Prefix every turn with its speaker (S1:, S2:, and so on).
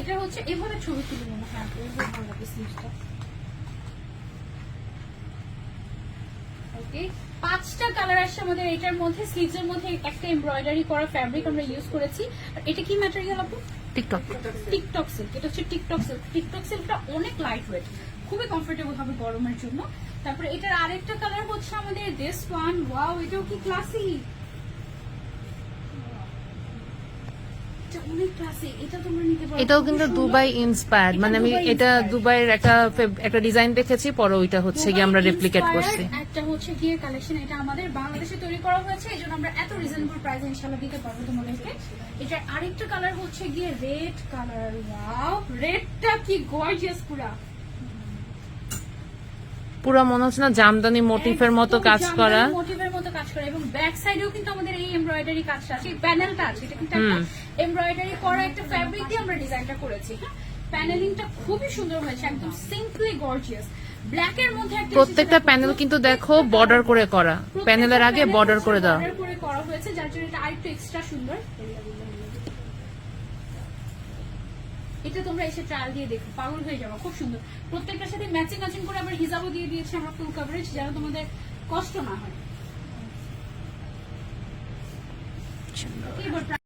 S1: এটা হচ্ছে এভাবে ছবি তুলে মনে হয় ভালো লাগে স্লিভসটা ওকে পাঁচটা কালার আসছে আমাদের এটার মধ্যে স্লিভস এর মধ্যে একটা এমব্রয়ডারি করা ফ্যাব্রিক আমরা ইউজ করেছি। আর এটা কি ম্যাটেরিয়াল আপু?
S2: টিকটক
S1: টিকটক সিল্ক এটা হচ্ছে টিকটক সিল্ক টিকটক সিল্কটা অনেক লাইট ওয়েট খুবই কমফোর্টেবল হবে গরমের জন্য। তারপরে এটার আরেকটা কালার হচ্ছে আমাদের দিস ওয়ান ওয়াও এটাও কি ক্লাসি এটা অনেক ক্লাসি এটা তোমরা নিতে পারো
S2: এটাও কিন্তু। দুবাই ইন্সপায়ার্ড মানে আমি এটা দুবাইয়ের একটা একটা ডিজাইন দেখেছি পরে ওইটা হচ্ছে গিয়ে আমরা রেপ্লিকেট করছি।
S1: একটা হচ্ছে গিয়ে কালেকশন এটা আমাদের বাংলাদেশে তৈরি করা হয়েছে এই জন্য আমরা এত রিজনেবল প্রাইসে ইনশাআল্লাহ দিতে পারব তোমাদেরকে। এটার আরেকটা কালার হচ্ছে গিয়ে রেড কালার ওয়াও রেডটা কি গর্জিয়াস পুরা।
S2: পুরো মনে হচ্ছে না জামদানি মোটিফের মতো কাজ করা।
S1: মোটিভের মতো কাজ করা এবং ব্যাক সাইডেও কিন্তু আমাদের এই এমব্রয়ডারি কাজটা আছে প্যানেলটা আছে এটা কিন্তু একটা এমব্রয়ডারি করা একটা ফ্যাব্রিক দিয়ে আমরা ডিজাইনটা করেছি হ্যাঁ? প্যানেলিংটা খুবই সুন্দর হয়েছে একদম সিম্পলি গর্জিয়াস ব্ল্যাক এর মধ্যে একটা
S2: প্রত্যেকটা প্যানেল কিন্তু দেখো বর্ডার করে করা। প্যানেলের আগে বর্ডার করে দেওয়া
S1: border করে করা হয়েছে যার জন্য এটা আরেকটু এক্সট্রা সুন্দর। এটা তোমরা এসে ট্রায়াল দিয়ে দেখো পাগল হয়ে যাব খুব সুন্দর। প্রত্যেকটার সাথে ম্যাচিং ম্যাচিং করে আবার হিসাবও দিয়ে দিয়েছি আমরা ফুল কভারেজ যেন তোমাদের কষ্ট না হয়। এবার